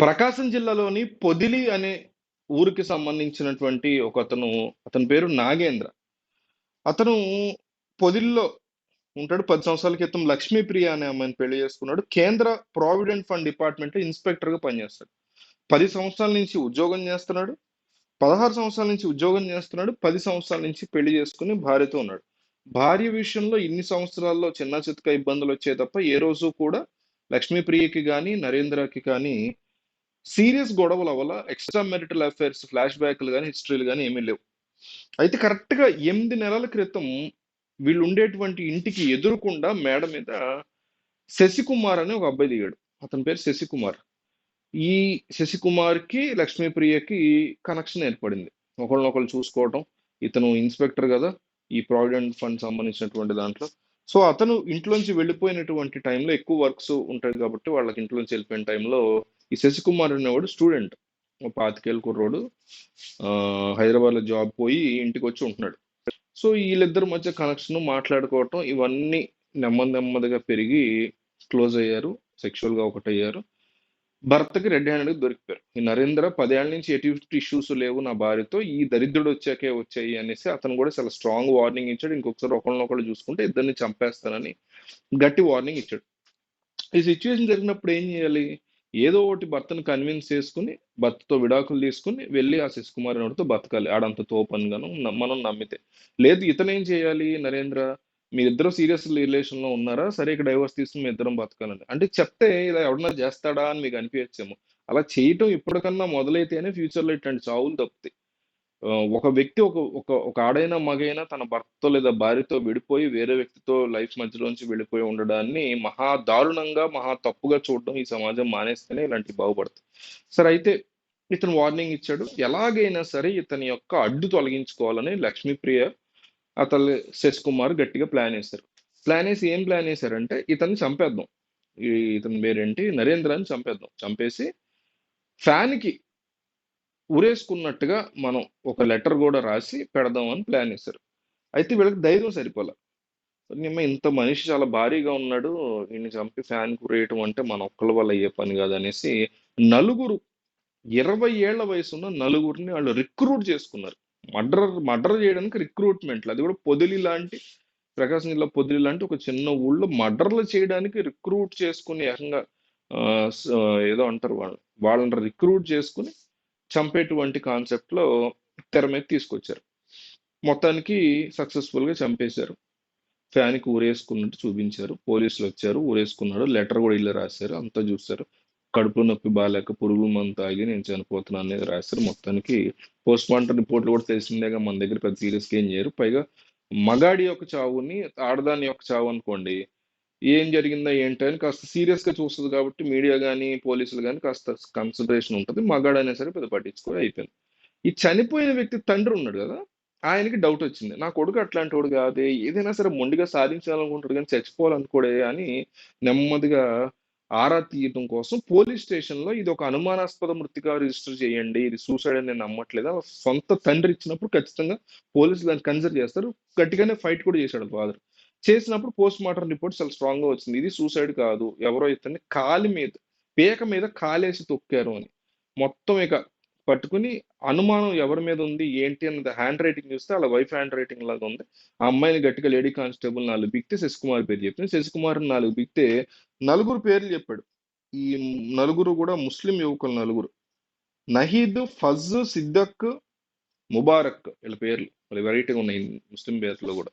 ప్రకాశం జిల్లాలోని పొదిలి అనే ఊరికి సంబంధించినటువంటి ఒక అతను అతని పేరు నాగేంద్ర. అతను పొదిల్లో ఉంటాడు. పది సంవత్సరాల క్రితం లక్ష్మీప్రియ అనే అమ్మాయిని పెళ్ళి చేసుకున్నాడు. కేంద్ర ప్రావిడెంట్ ఫండ్ డిపార్ట్మెంట్ ఇన్స్పెక్టర్గా ఇన్స్పెక్టర్గా పనిచేస్తాడు. పది సంవత్సరాల నుంచి ఉద్యోగం చేస్తున్నాడు. పదహారు సంవత్సరాల నుంచి ఉద్యోగం చేస్తున్నాడు. పది సంవత్సరాల నుంచి పెళ్ళి చేసుకుని భార్యతో ఉన్నాడు. భార్య విషయంలో ఇన్ని సంవత్సరాల్లో చిన్న చితక ఇబ్బందులు వచ్చాయి తప్ప ఏ రోజు కూడా లక్ష్మీప్రియకి కానీ నరేంద్రకి కానీ సీరియస్ గొడవల వల్ల ఎక్స్ట్రా మెరిటల్ అఫైర్స్ ఫ్లాష్ బ్యాక్లు కానీ హిస్టరీలు కానీ ఏమీ లేవు. అయితే కరెక్ట్గా ఎనిమిది నెలల క్రితం వీళ్ళు ఉండేటువంటి ఇంటికి ఎదురుకుండా మేడ మీద శశికుమార్ అనే ఒక అబ్బాయి దిగాడు. అతని పేరు శశికుమార్. ఈ శశికుమార్కి లక్ష్మీప్రియకి కనెక్షన్ ఏర్పడింది. ఒకళ్ళనొకళ్ళు చూసుకోవటం ఇతను ఇన్స్పెక్టర్ కదా ఈ ప్రావిడెంట్ ఫండ్ సంబంధించినటువంటి దాంట్లో. సో అతను ఇంట్లోంచి వెళ్ళిపోయినటువంటి టైంలో ఎక్కువ వర్క్స్ ఉంటాయి కాబట్టి వాళ్ళకి ఇంట్లోంచి వెళ్ళిపోయిన టైంలో ఈ శశికుమార్ అనేవాడు స్టూడెంట్. పాతికేళ్ళ కుర్రోడు. హైదరాబాద్లో జాబ్ పోయి ఇంటికి వచ్చి ఉంటున్నాడు. సో వీళ్ళిద్దరి మధ్య కనెక్షన్ మాట్లాడుకోవటం ఇవన్నీ నెమ్మది నెమ్మదిగా పెరిగి క్లోజ్ అయ్యారు. సెక్షువల్గా ఒకటయ్యారు. భర్తకి రెడ్ హ్యాండెడ్ దొరికిపోయారు. ఈ నరేంద్ర పదేళ్ళ నుంచి ఎటువంటి ఇష్యూస్ లేవు నా భార్యతో. ఈ దరిద్రుడు వచ్చాకే వచ్చాయి అనేసి అతను కూడా చాలా స్ట్రాంగ్ వార్నింగ్ ఇచ్చాడు. ఇంకొకసారి ఒకళ్ళనొకళ్ళు చూసుకుంటే ఇద్దరిని చంపేస్తానని గట్టి వార్నింగ్ ఇచ్చాడు. ఈ సిచ్యువేషన్ జరిగినప్పుడు ఏం చేయాలి? ఏదో ఒకటి భర్తను కన్విన్స్ చేసుకుని భర్తతో విడాకులు తీసుకుని వెళ్ళి ఆ శశికుమార్ అనేవాడితో బతకాలి. ఆడంత తోపనిగాను మనం నమ్మితే. లేదు ఇతను ఏం చేయాలి నరేంద్ర? మీ ఇద్దరు సీరియస్ రిలేషన్లో ఉన్నారా? సరే ఇక డైవర్స్ తీసుకుని మీ ఇద్దరం బతకాలని. అంటే చెప్తే ఇలా ఎవడన్నా చేస్తాడా అని మీకు అనిపించేమో అలా చేయటం ఇప్పటికన్నా మొదలైతేనే ఫ్యూచర్లో ఇట్లాంటి చావులు తప్పుతాయి. ఒక వ్యక్తి ఒక ఒక ఒక ఆడైనా మగైనా తన భర్తతో లేదా భార్యతో విడిపోయి వేరే వ్యక్తితో లైఫ్ మధ్యలోంచి వెళ్ళిపోయి ఉండడాన్ని మహా దారుణంగా మహా తప్పుగా చూడడం ఈ సమాజం మానేస్తేనే ఇలాంటివి బాగుపడతాయి సరే అయితే ఇతను వార్నింగ్ ఇచ్చాడు. ఎలాగైనా సరే ఇతని యొక్క అడ్డు తొలగించుకోవాలని లక్ష్మీప్రియ అతను శశి కుమార్ గట్టిగా ప్లాన్ వేశారు. ప్లాన్ వేసి ఏం ప్లాన్ వేశారంటే ఇతన్ని చంపేద్దాం. ఈ ఇతని పేరేంటి? నరేంద్రని చంపేద్దాం. చంపేసి ఫ్యాన్కి ఉరేసుకున్నట్టుగా మనం ఒక లెటర్ కూడా రాసి పెడదాం అని ప్లాన్ చేశారు. అయితే వీళ్ళకి ధైర్యం సరిపోలే. నిమ్మ ఇంత మనిషి చాలా భారీగా ఉన్నాడు ఈయన చంపి ఫ్యాన్ కురేయటం అంటే మన ఒక్కళ్ళ వల్ల అయ్యే పని కాదు అనేసి నలుగురు ఇరవై ఏళ్ళ వయసున్న నలుగురిని వాళ్ళు రిక్రూట్ చేసుకున్నారు. మర్డర్ మర్డర్ చేయడానికి రిక్రూట్మెంట్లు. అది కూడా పొదిలి లాంటి ప్రకాశం జిల్లా పొదిలి లాంటి ఒక చిన్న ఊళ్ళో మర్డర్లు చేయడానికి రిక్రూట్ చేసుకుని ఏకంగా ఏదో అంటారు వాళ్ళు. వాళ్ళని రిక్రూట్ చేసుకుని చంపేటువంటి కాన్సెప్ట్లో తెర మీద తీసుకొచ్చారు. మొత్తానికి సక్సెస్ఫుల్గా చంపేశారు. ఫ్యాన్కి ఊరేసుకున్నట్టు చూపించారు. పోలీసులు వచ్చారు ఊరేసుకున్నాడు లెటర్ కూడా ఇల్లు రాశారు. అంతా చూశారు. కడుపు నొప్పి బాగాలేక పురుగు మందు తాగి నేను చనిపోతున్నాను అనేది రాశారు. మొత్తానికి పోస్ట్ మార్టం రిపోర్ట్లు కూడా తెలిసిందేగా మన దగ్గర పెద్ద సీరియస్గా ఏం చేయరు. పైగా మగాడి యొక్క చావుని ఆడదాని యొక్క చావు అనుకోండి ఏం జరిగిందా ఏంటి అని కాస్త సీరియస్గా చూస్తుంది కాబట్టి మీడియా కానీ పోలీసులు కానీ కాస్త కన్సిడరేషన్ ఉంటుంది. మగాడైనా సరే పెద్ద పట్టించుకొని అయిపోయింది. ఈ చనిపోయిన వ్యక్తి తండ్రి ఉన్నాడు కదా ఆయనకి డౌట్ వచ్చింది. నా కొడుకు అట్లాంటి వాడు కాదే ఏదైనా సరే మొండిగా సాధించాలనుకుంటాడు కానీ చచ్చిపోవాలనుకోడే అని నెమ్మదిగా ఆరా తీయటం కోసం పోలీస్ స్టేషన్లో ఇది ఒక అనుమానాస్పద మృతిగా రిజిస్టర్ చేయండి. ఇది సూసైడ్ అని నేను నమ్మట్లేదు. సొంత తండ్రి ఇచ్చినప్పుడు ఖచ్చితంగా పోలీసులు దాన్ని కన్సిడర్ చేస్తారు. గట్టిగానే ఫైట్ కూడా చేశాడు ఫాదర్ చేసినప్పుడు పోస్ట్ మార్టం రిపోర్ట్ చాలా స్ట్రాంగ్గా వచ్చింది. ఇది సూసైడ్ కాదు. ఎవరో ఇతన్ని కాలి మీద పేక మీద కాలేసి తొక్కారు అని. మొత్తం ఇక పట్టుకుని అనుమానం ఎవరి మీద ఉంది ఏంటి అన్నది హ్యాండ్ రైటింగ్ చూస్తే అలా వైఫ్ హ్యాండ్ రైటింగ్ లాగా ఉంది. ఆ అమ్మాయిని గట్టిగా లేడీ కానిస్టేబుల్ నాలుగు బిక్తే శశికుమార్ పేరు చెప్పింది. శశికుమార్ నాలుగు బిక్తే నలుగురు పేర్లు చెప్పాడు. ఈ నలుగురు కూడా ముస్లిం యువకులు నలుగురు. నహీద్ ఫజ్ సిద్దక్ ముబారక్ వీళ్ళ పేర్లు. వాళ్ళ వెరైటీగా ఉన్నాయి ముస్లిం పేర్లు కూడా.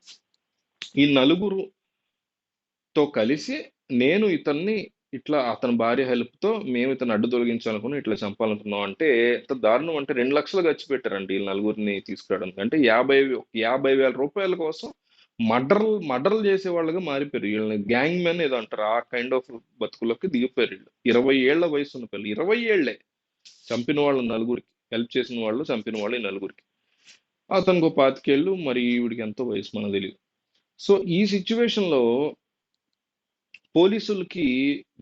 ఈ నలుగురుతో కలిసి నేను ఇతన్ని ఇట్లా అతని భార్య హెల్ప్తో మేము ఇతను అడ్డు తొలగించాలనుకుని ఇట్లా చంపాలనుకున్నాం. అంటే ఎంత దారుణం అంటే రెండు లక్షలు ఖర్చు పెట్టారండి ఈ నలుగురిని తీసుకురావడానికి. అంటే యాభై యాభై వేల రూపాయల కోసం మర్డర్లు మర్డర్లు చేసే వాళ్ళగా మారిపోయారు. వీళ్ళని గ్యాంగ్ మెన్ ఏదో అంటారు. ఆ కైండ్ ఆఫ్ బతుకులకి దిగిపోయారు వీళ్ళు. ఇరవై ఏళ్ళ వయసు ఉన్న పిల్లలు. ఇరవై ఏళ్ళే చంపిన వాళ్ళు నలుగురికి హెల్ప్ చేసిన వాళ్ళు చంపిన వాళ్ళు ఈ నలుగురికి. అతనికి ఒక పాతికేళ్ళు మరి ఈవిడికి ఎంతో వయసు మనకు తెలియదు సో ఈ సిచ్యువేషన్లో పోలీసులకి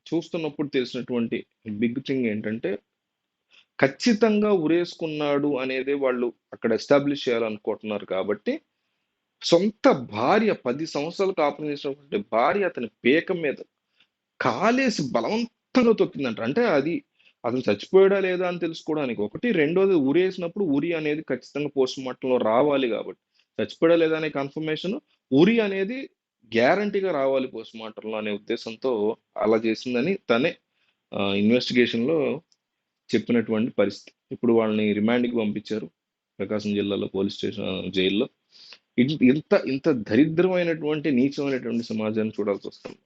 చూస్తున్నప్పుడు తెలిసినటువంటి బిగ్ థింగ్ ఏంటంటే ఖచ్చితంగా ఉరేసుకున్నాడు అనేది వాళ్ళు అక్కడ ఎస్టాబ్లిష్ చేయాలనుకుంటున్నారు కాబట్టి సొంత భార్య పది సంవత్సరాలు కాపురం చేసినటువంటి భార్య అతని పేక మీద కాలేసి బలవంతంగా తొక్కిందంట. అంటే అది అతను చచ్చిపోయాడా లేదా అని తెలుసుకోవడానికి ఒకటి. రెండోది ఉరేసినప్పుడు ఉరి అనేది ఖచ్చితంగా పోస్ట్ మార్టంలో రావాలి కాబట్టి. చచ్చిపోయాడా లేదా అనే కన్ఫర్మేషన్ ఉరి అనేది గ్యారంటీగా రావాలి పోస్ట్ మార్టంలో అనే ఉద్దేశంతో అలా చేసిందని తనే ఇన్వెస్టిగేషన్లో చెప్పినటువంటి పరిస్థితి. ఇప్పుడు వాళ్ళని రిమాండ్కి పంపించారు ప్రకాశం జిల్లాలో పోలీస్ స్టేషన్ జైల్లో. ఇంత ఇంత దరిద్రమైనటువంటి నీచమైనటువంటి సమాజాన్ని చూడాల్సి వస్తుంది.